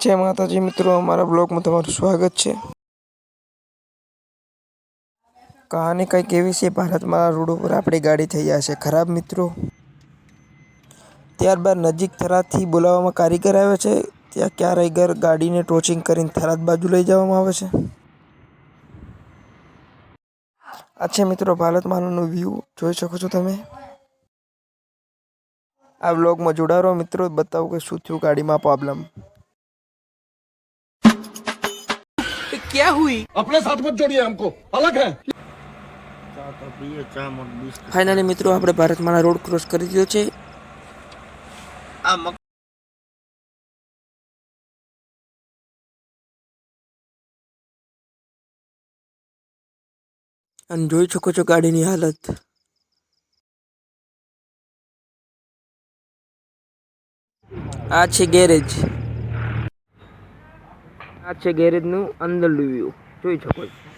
જય માતાજી મિત્રો, અમારા બ્લોગમાં તમારું સ્વાગત છે. કહાની કંઈક એવી છે, ભારતમાં રોડ ઉપર આપણી ગાડી થઈ જશે ખરાબ મિત્રો. ત્યારબાદ નજીક થરાદથી બોલાવવામાં કારીગર આવે છે. ત્યાં કારીગર ગાડીને ટોચિંગ કરીને થરાદ બાજુ લઈ જવામાં આવે છે. આ છે મિત્રો ભારતમાંનો વ્યૂ. જોઈ શકો છો તમે? આ બ્લોગમાં જોડારો મિત્રો, બતાવો કે શું થયું ગાડીમાં પ્રોબ્લેમ अपने साथ मत जोड़िए हमको अलग है ફાઇનલી મિત્રો આપણે ભારતમાંના રોડ ક્રોસ કરી દીધો છે અને જોઈ શકો છો ગાડીની હાલત આ છે ગેરેજ આ છે ગેરેજનું અંદરનું વ્યૂ જોઈ શકો છો.